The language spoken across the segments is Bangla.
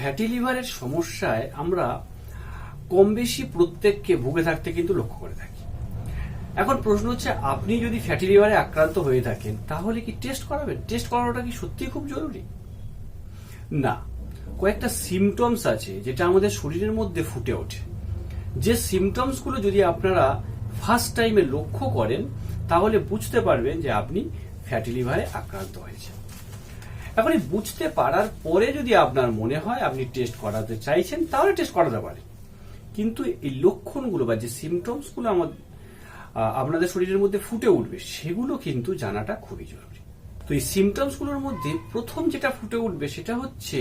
ফ্যাটি লিভারের সমস্যায় আমরা কম বেশি প্রত্যেককে ভুগে থাকতে কিন্তু লক্ষ্য করে থাকি। এখন প্রশ্ন হচ্ছে, আপনি যদি ফ্যাটি লিভারে আক্রান্ত হয়ে থাকেন, তাহলে কি টেস্ট করাবেন? টেস্ট করানোটা কি সত্যিই খুব জরুরি? না। কয়েকটা সিমটমস আছে যেটা আমাদের শরীরের মধ্যে ফুটে ওঠে। যে সিমটমসগুলো যদি আপনারা ফার্স্ট টাইমে লক্ষ্য করেন, তাহলে বুঝতে পারবেন যে আপনি ফ্যাটি লিভারে আক্রান্ত হয়েছে এখন এই বুঝতে পারার পরে যদি আপনার মনে হয় আপনি টেস্ট করাতে চাইছেন, তাহলে টেস্ট করাতে পারেন। কিন্তু এই লক্ষণগুলো বা যে সিমটমসগুলো আমার আপনাদের শরীরের মধ্যে ফুটে উঠবে, সেগুলো কিন্তু জানাটা খুবই জরুরি। তো এই সিমটমসগুলোর মধ্যে প্রথম যেটা ফুটে উঠবে সেটা হচ্ছে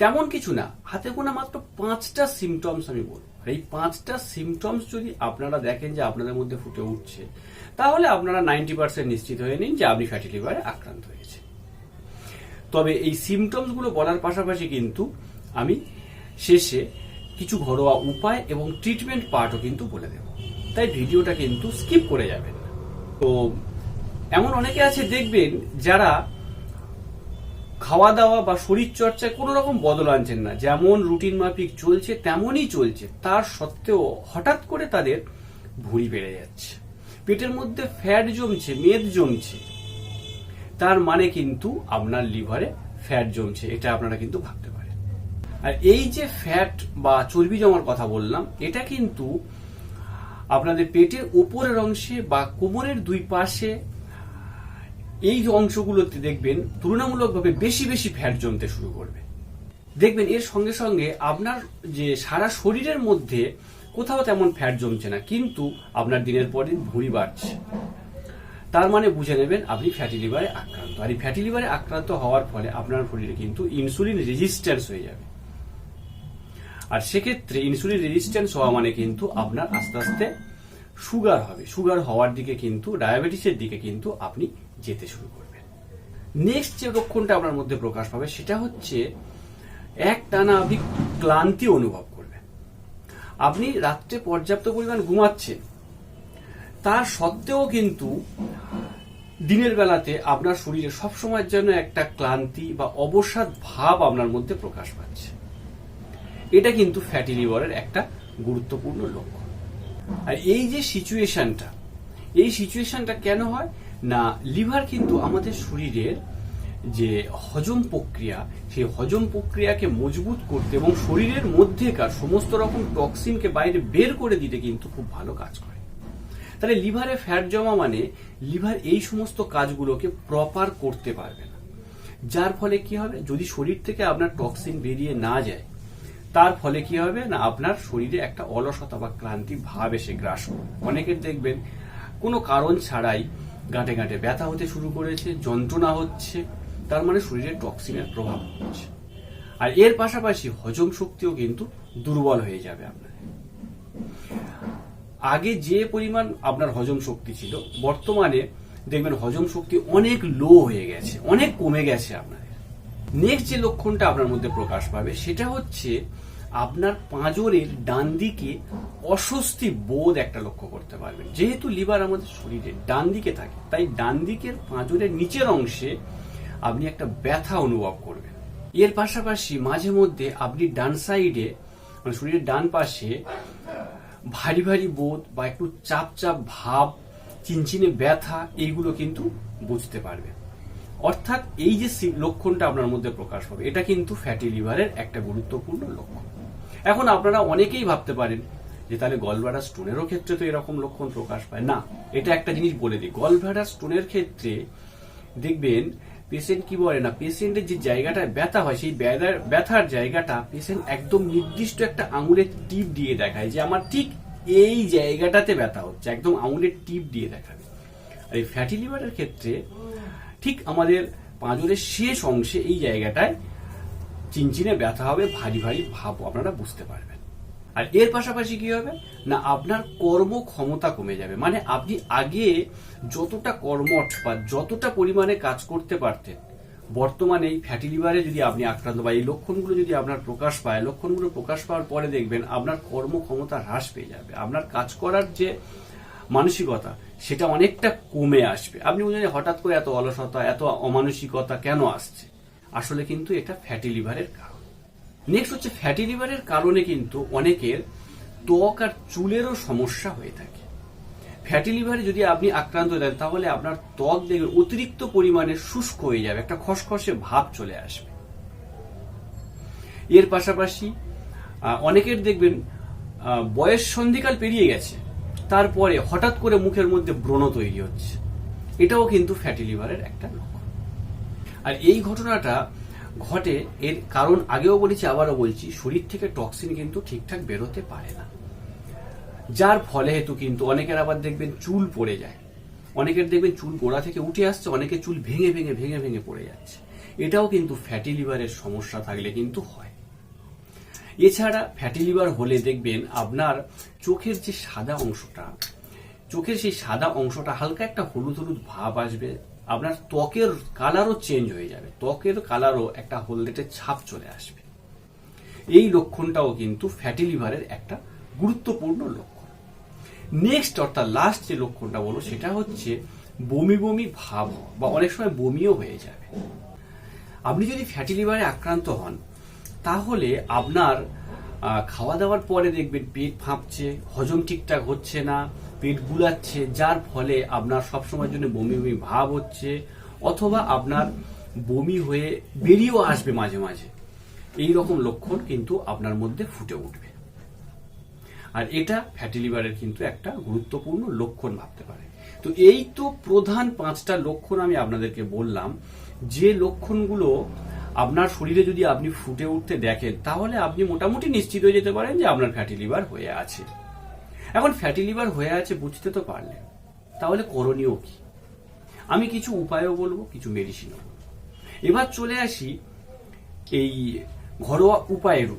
তেমন কিছু না, হাতে গোনা মাত্র পাঁচটা সিমটমস আমি বলব। এই পাঁচটা সিমটমস যদি আপনারা দেখেন যে আপনাদের মধ্যে ফুটে উঠছে, তাহলে আপনারা নাইনটি পার্সেন্ট নিশ্চিত হয়ে নিন যে আপনি ফ্যাটি লিভারে আক্রান্ত হয়েছে তবে এই সিমটমসগুলো বলার পাশাপাশি কিন্তু আমি শেষে কিছু ঘরোয়া উপায় এবং ট্রিটমেন্ট পার্টও কিন্তু বলে দেব। তাই ভিডিওটা কিন্তু স্কিপ করে যাবেন তো, এমন অনেকে আছে দেখবেন যারা খাওয়া দাওয়া বা শরীর চর্চায় কোনো রকম বদল আনছেন না। যেমন রুটিন মাফিক চলছে, তেমনই চলছে। তার সত্ত্বেও হঠাৎ করে তাদের ভুঁড়ি বেড়ে যাচ্ছে। পেটের মধ্যে ফ্যাট জমছে, মেদ জমছে। তার মানে কিন্তু আপনার লিভারে ফ্যাট জমছে, এটা আপনারা কিন্তু ভাবতে পারেন। আর এই যে ফ্যাট বা চর্বি জমার কথা বললাম, এটা কিন্তু আপনাদের পেটের উপরের অংশে বা কোমরের দুই পাশে, এই অংশগুলোতে দেখবেন, তুলনামূলকভাবে বেশি বেশি ফ্যাট জমতে শুরু করবে। দেখবেন, এর সঙ্গে সঙ্গে আপনার যে সারা শরীরের মধ্যে কোথাও তেমন ফ্যাট জমছে না, কিন্তু আপনার দিনের পর দিন ভুঁড়ি বাড়ছে। তার মানে বুঝে নেবেন আপনি ফ্যাটি লিভারে আক্রান্ত। আর এই ফ্যাটি লিভারে আক্রান্ত হওয়ার ফলে আপনার শরীরে কিন্তু ইনসুলিন রেজিস্ট্যান্স হয়ে যাবে। আর সেক্ষেত্রে ইনসুলিন রেজিস্ট্যান্স হওয়া মানে কিন্তু আপনার আস্তে আস্তে সুগার হবে। সুগার হওয়ার দিকে কিন্তু ডায়াবেটিসের দিকে কিন্তু আপনি যেতে শুরু করবেন। নেক্সট যে লক্ষণটা আপনার মধ্যে প্রকাশ পাবে, সেটা হচ্ছে এক টানা আপনি ক্লান্তি অনুভব করবেন। আপনি রাত্রে পর্যাপ্ত পরিমাণ ঘুমাচ্ছেন। তার সত্ত্বেও কিন্তু দিনের বেলাতে আপনার শরীরে সবসময়ের জন্য একটা ক্লান্তি বা অবসাদ ভাব আপনার মধ্যে প্রকাশ পাচ্ছে। এটা কিন্তু ফ্যাটি লিভারের একটা গুরুত্বপূর্ণ লক্ষণ। আর এই যে সিচুয়েশনটা এই সিচুয়েশনটা কেন হয়? না, লিভার কিন্তু আমাদের শরীরের যে হজম প্রক্রিয়া, সেই হজম প্রক্রিয়াকে মজবুত করতে এবং শরীরের মধ্যেকার সমস্ত রকম টক্সিনকে বাইরে বের করে দিতে কিন্তু খুব ভালো কাজ করে। তাহলে লিভারে ফ্যাট জমা মানে লিভার এই সমস্ত কাজগুলোকে প্রপার করতে পারবে না। যার ফলে কি হবে? যদি শরীর থেকে আপনার টক্সিন বেরিয়ে না যায়, তার ফলে কি হবে না? আপনার শরীরে একটা অলসতা বা ক্লান্তি ভাব এসে গ্রাস করবে অনেকের দেখবেন, কোনো কারণ ছাড়াই গাঁটে গাঁটে ব্যথা হতে শুরু করেছে, যন্ত্রণা হচ্ছে, তার মানে শরীরে টক্সিনের প্রভাব হচ্ছে আর এর পাশাপাশি হজম শক্তিও কিন্তু দুর্বল হয়ে যাবে আপনার। আগে যে পরিমাণ আপনার হজম শক্তি ছিল, বর্তমানে দেখবেন হজম শক্তি অনেক লো হয়ে গেছে, অনেক কমে গেছে আপনাদের নেক্সট যে লক্ষণটা আপনার মধ্যে প্রকাশ পাবে, সেটা হচ্ছে আপনার পাঁজরের ডান দিকে অস্বস্তি বোধ একটা লক্ষ্য করতে পারবেন। যেহেতু লিভার আমাদের শরীরে ডান দিকে থাকে, তাই ডান দিকের পাঁজরের নিচের অংশে আপনি একটা ব্যথা অনুভব করবেন। এর পাশাপাশি মাঝে মধ্যে আপনি ডান সাইডে মানে শরীরের ডান পাশে ভারী ভারী বোধ বা একটু চাপ চাপ ভাব, চিনচিনে ব্যথা, এইগুলো কিন্তু বুঝতে পারবে। অর্থাৎ এই যে লক্ষণটা আপনার মধ্যে প্রকাশ হবে, এটা কিন্তু ফ্যাটি লিভারের একটা গুরুত্বপূর্ণ লক্ষণ। এখন আপনারা অনেকেই ভাবতে পারেন যে তাহলে গলব্লাডার স্টোনেরও ক্ষেত্রে তো এরকম লক্ষণ প্রকাশ পায়। না, এটা একটা জিনিস বলে দিই। গলব্লাডার স্টোনের ক্ষেত্রে দেখবেন পেশেন্ট কি বলে না? পেশেন্টের যে জায়গাটায় ব্যথা হয়, সেই ব্যথার- ব্যথার জায়গাটা পেশেন্ট একদম নির্দিষ্ট একটা আঙুলের টিপ দিয়ে দেখায় যে আমার ঠিক এই জায়গাটাতে ব্যথা হচ্ছে, একদম আঙুলের টিপ দিয়ে দেখাবে। আর এই ফ্যাটি লিভারের ক্ষেত্রে ঠিক আমাদের পাঁজরের শেষ অংশে এই জায়গাটায় চিনচিনে ব্যথা হবে, ভারী ভারী ভাব, আপনারা বুঝতে পারবেন। আর এর পাশাপাশি কি হবে? না, আপনার কর্ম ক্ষমতা কমে যাবে। মানে আপনি আগে যতটা কর্মঠ বা যতটা পরিমাণে কাজ করতে পারতেন, বর্তমানে এই ফ্যাটি লিভারে যদি আপনি আক্রান্ত বা এই লক্ষণগুলো যদি আপনার প্রকাশ পায়, লক্ষণগুলো প্রকাশ পাওয়ার পরে দেখবেন আপনার কর্মক্ষমতা হ্রাস পেয়ে যাবে। আপনার কাজ করার যে মানসিকতা, সেটা অনেকটা কমে আসবে। আপনি বুঝলেন হঠাৎ করে এত অলসতা, এত অমানসিকতা কেন আসছে? আসলে কিন্তু এটা ফ্যাটি লিভারের কারণ নেক্সট হচ্ছে ফ্যাটি লিভারের কারণে কিন্তু অনেকের ত্বক আর চুলেরও সমস্যা হয়ে থাকে। ফ্যাটি লিভারে যদি আপনি আক্রান্ত দেন তাহলে আপনার ত্বক দেখবেন অতিরিক্ত পরিমাণে শুষ্ক হয়ে যাবে, একটা খসখসে ভাব চলে আসবে। এর পাশাপাশি অনেকের দেখবেন বয়স সন্ধিকাল পেরিয়ে গেছে, তারপরে হঠাৎ করে মুখের মধ্যে ব্রণ তৈরি হচ্ছে। এটাও কিন্তু ফ্যাটি লিভারের একটা লক্ষণ। আর এই ঘটনাটা ঘটে, এর কারণ আগেও বলেছি, আবারও বলছি, শরীর থেকে টক্সিন কিন্তু ঠিকঠাক বেরোতে পারে না। যার ফলে হেতু কিন্তু অনেকের আবার দেখবেন চুল পড়ে যায়। অনেকের দেখবেন চুল গোড়া থেকে উঠে আসছে, অনেকে চুল ভেঙে ভেঙে ভেঙে ভেঙে পড়ে যাচ্ছে। এটাও কিন্তু ফ্যাটি লিভারের সমস্যা থাকলে কিন্তু হয়। এছাড়া ফ্যাটি লিভার হলে দেখবেন আপনার চোখের যে সাদা অংশটা, চোখের সেই সাদা অংশটা হালকা একটা হলুদ হলুদ ভাব আসবে আপনার ত্বকের কালারও চেঞ্জ হয়ে যাবে। ত্বকের কালারও একটা হলদেটে ছাপ চলে আসবে। এই লক্ষণটাও কিন্তু ফ্যাটি লিভারের একটা গুরুত্বপূর্ণ লক্ষণ। নেক্সট অর্থাৎ লাস্ট যে লক্ষণটা বলো সেটা হচ্ছে বমি বমি ভাব বা অনেক সময় বমিও হয়ে যাবে। আপনি যদি ফ্যাটি লিভারে আক্রান্ত হন, তাহলে আপনার খাওয়া দাওয়ার পরে দেখবেন পেট ফাঁপছে হজম ঠিকঠাক হচ্ছে না, পেট গুলাচ্ছে, যার ফলে আপনার সবসময়ের জন্য বমি বমি ভাব হচ্ছে, অথবা আপনার বমি হয়ে বেরিয়েও আসবে মাঝে মাঝে। এই রকম লক্ষণ কিন্তু আপনার মধ্যে ফুটে উঠবে। আর এটা ফ্যাটি লিভারের কিন্তু একটা গুরুত্বপূর্ণ লক্ষণ ভাবতে পারে। তো এই তো প্রধান পাঁচটা লক্ষণ আমি আপনাদেরকে বললাম। যে লক্ষণগুলো আপনার শরীরে যদি আপনি ফুটে উঠতে দেখেন, তাহলে আপনি মোটামুটি নিশ্চিত হয়ে যেতে পারেন যে আপনার ফ্যাটি লিভার হয়ে আছে। এখন ফ্যাটি লিভার হয়ে আছে বুঝতে তো পারলেন। তাহলে করণীয় কি? আমি কিছু উপায়ও বলব, কিছু মেডিসিনও বলব। এবার চলে আসি এই ঘরোয়া উপায়ের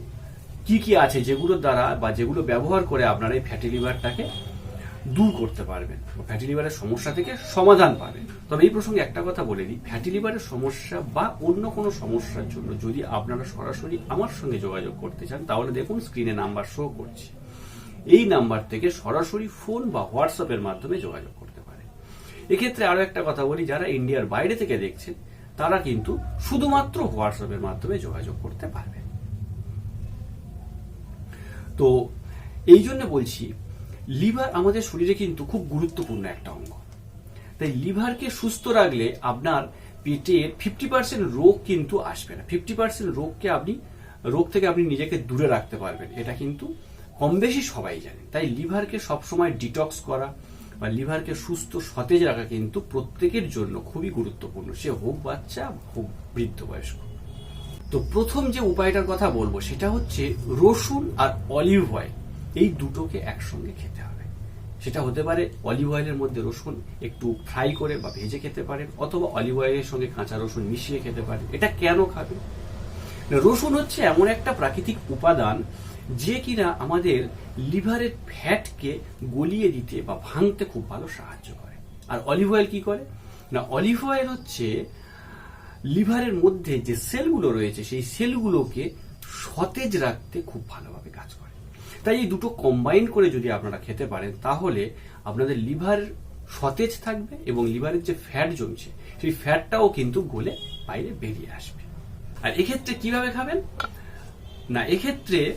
কি কি আছে যেগুলোর দ্বারা বা যেগুলো ব্যবহার করে আপনারা এই ফ্যাটি লিভারটাকে দূর করতে পারবেন ফ্যাটি লিভারের সমস্যা থেকে সমাধান পাবেন। তবে এই প্রসঙ্গে একটা কথা বলে দিই ফ্যাটি লিভারের সমস্যা বা অন্য কোনো সমস্যার জন্য যদি আপনারা সরাসরি আমার সঙ্গে যোগাযোগ করতে চান, তাহলে দেখুন স্ক্রিনে নাম্বার শো করছে। এই নাম্বার থেকে সরাসরি ফোন বা হোয়াটসঅ্যাপের মাধ্যমে যোগাযোগ করতে পারেন। এক্ষেত্রে আরও একটা কথা বলি, যারা ইন্ডিয়ার বাইরে থেকে দেখছেন, তারা কিন্তু শুধুমাত্র হোয়াটসঅ্যাপের মাধ্যমে যোগাযোগ করতে পারবেন। তো, এই জন্য বলছি লিভার আমাদের শরীরে কিন্তু খুব গুরুত্বপূর্ণ একটা অঙ্গ। তাই লিভারকে সুস্থ রাখলে আপনার পেটের ফিফটি পার্সেন্ট রোগ কিন্তু আসবে না। ফিফটি পার্সেন্ট রোগকে আপনি, রোগ থেকে আপনি নিজেকে দূরে রাখতে পারবেন। এটা কিন্তু কম বেশি সবাই জানে। তাই লিভারকে সবসময় ডিটক্স করা বা লিভারকে সুস্থ সতেজ রাখা কিন্তু প্রত্যেকের জন্য খুবই গুরুত্বপূর্ণ। সে হোক বাচ্চা, হোক বৃদ্ধ বয়স্ক। তো প্রথম যে উপায়টার কথা বলব সেটা হচ্ছে রসুন আর অলিভ অয়েল এই দুটোকে একসঙ্গে খেতে হবে। সেটা হতে পারে অলিভ অয়েলের মধ্যে রসুন একটু ফ্রাই করে বা ভেজে খেতে পারেন অথবা অলিভ অয়েলের সঙ্গে কাঁচা রসুন মিশিয়ে খেতে পারেন। এটা কেন খাবেন? না, রসুন হচ্ছে এমন একটা প্রাকৃতিক উপাদান যে কিনা আমাদের লিভারের ফ্যাটকে গলিয়ে দিতে বা ভাঙতে খুব ভালো সাহায্য করে। আর অলিভ অয়েল কি করে? না অলিভ অয়েল হচ্ছে লিভারের মধ্যে যে সেলগুলো রয়েছে সেই সেলগুলোকে সতেজ রাখতে খুব ভালোভাবে কাজ করে। তাই এই দুটো কম্বাইন করে যদি আপনারা খেতে পারেন, তাহলে আপনাদের লিভার সতেজ থাকবে এবং লিভারের যে ফ্যাট জমছে, সেই ফ্যাটটাও কিন্তু গলে বাইরে বেরিয়ে আসবে। আর এক্ষেত্রে কীভাবে খাবেন? না, এক্ষেত্রে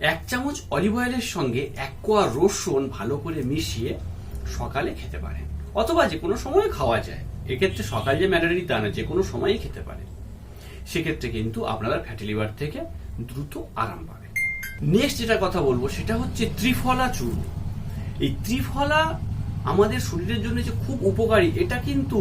এক চামচ অলিভ অয়েলের সঙ্গে এক কোয়া রসুন ভালো করে মিশিয়ে সকালে খেতে পারেন। অথবা যে কোনো সময় খাওয়া যায়। এক্ষেত্রে সকাল যে ম্যান্ডারি তা না, যে কোনো সময়ই খেতে পারেন। সেক্ষেত্রে কিন্তু আপনারা ফ্যাটি লিভার থেকে দ্রুত আরাম পাবেন। নেক্সট যেটা কথা বলব, সেটা হচ্ছে ত্রিফলা চূর্ণ এই ত্রিফলা আমাদের শরীরের জন্য যে খুব উপকারী, এটা কিন্তু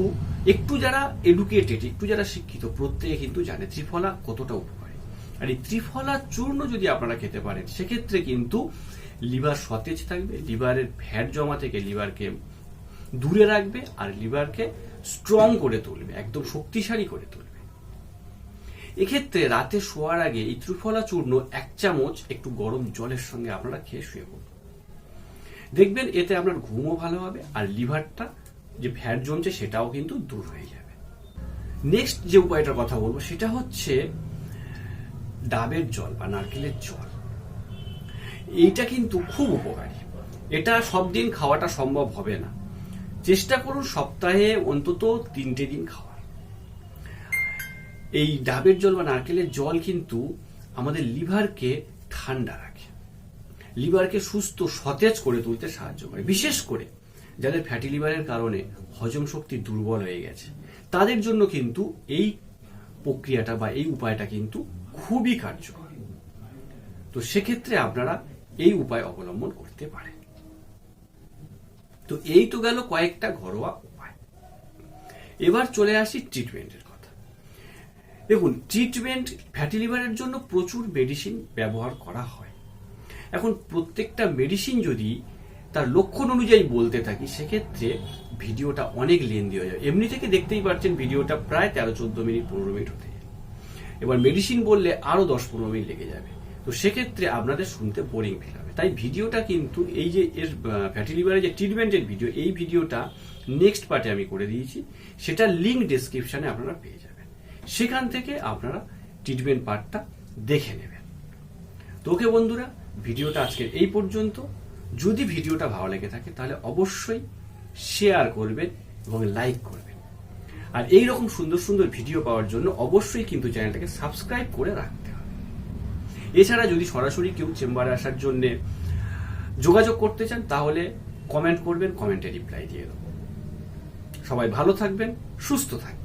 একটু যারা এডুকেটেড একটু যারা শিক্ষিত, প্রত্যেকে কিন্তু জানে ত্রিফলা কতটা উপকারী। আর এই ত্রিফলা চূর্ণ যদি আপনারা খেতে পারেন, সেক্ষেত্রে কিন্তু লিভার সতেজ থাকবে, লিভারের ফ্যাট জমা থেকে লিভারকে দূরে রাখবে, আর লিভারকে স্ট্রং করে তুলবে, একদম শক্তিশালী করে তুলবে। এক্ষেত্রে রাতে শোয়ার আগে এই ত্রিফলা চূর্ণ এক চামচ একটু গরম জলের সঙ্গে আপনারা খেয়ে শুয়ে পড়ুন। দেখবেন এতে আপনার ঘুমও ভালো হবে আর লিভারটা যে ফ্যাট জমছে সেটাও কিন্তু দূর হয়ে যাবে। নেক্সট যে উপায়টার কথা বলব সেটা হচ্ছে ডাবের জল বা নারকেলের জল। এইটা কিন্তু খুব উপকারী। এটা সব দিন খাওয়াটা সম্ভব হবে না। চেষ্টা করুন সপ্তাহে অন্তত তিনটে দিন খাওয়ার। এই ডাবের জল বা নারকেলের জল কিন্তু আমাদের লিভারকে ঠান্ডা রাখে। লিভারকে সুস্থ, সতেজ করে তুলতে সাহায্য করে। বিশেষ করে যাদের ফ্যাটি লিভারের কারণে হজম শক্তি দুর্বল হয়ে গেছে, তাদের জন্য কিন্তু এই প্রক্রিয়াটা বা এই উপায়টা কিন্তু খুবই কার্যকর। তো সেক্ষেত্রে আপনারা এই উপায় অবলম্বন করতে পারেন। তো এই তো গেল কয়েকটা ঘরোয়া উপায়। এবার চলে আসি ট্রিটমেন্টের দেখুন ট্রিটমেন্ট ফ্যাটি লিভারের জন্য প্রচুর মেডিসিন ব্যবহার করা হয়। এখন প্রত্যেকটা মেডিসিন যদি তার লক্ষণ অনুযায়ী বলতে থাকি, সেক্ষেত্রে ভিডিওটা অনেক লেন্দি হয়ে যায় এমনি থেকে দেখতেই পাচ্ছেন ভিডিওটা প্রায় তেরো চোদ্দ মিনিট, পনেরো মিনিট হতে যায় এবার মেডিসিন বললে আরও দশ পনেরো মিনিট লেগে যাবে। তো সেক্ষেত্রে আপনাদের শুনতে বোরিং ফিল হবে। তাই ভিডিওটা কিন্তু এই যে এর ফ্যাটি লিভারের যে ট্রিটমেন্টের ভিডিও এই ভিডিওটা নেক্সট পার্টে আমি করে দিয়েছি। সেটা লিঙ্ক ডেসক্রিপশনে আপনারা পেয়ে যাবেন। সেখান থেকে আপনারা ট্রিটমেন্ট পার্টটা দেখে নেবেন। তো ওকে বন্ধুরা, ভিডিওটা আজকের এই পর্যন্ত। যদি ভিডিওটা ভালো লেগে থাকে, তাহলে অবশ্যই শেয়ার করবেন এবং লাইক করবেন। আর এই রকম সুন্দর সুন্দর ভিডিও পাওয়ার জন্য অবশ্যই কিন্তু চ্যানেলটাকে সাবস্ক্রাইব করে রাখতে হবে। এছাড়া যদি সরাসরি কেউ চেম্বারে আসার জন্য যোগাযোগ করতে চান, তাহলে কমেন্ট করবেন কমেন্টে রিপ্লাই দিয়ে দেবো। সবাই ভালো থাকবেন, সুস্থ থাকবেন।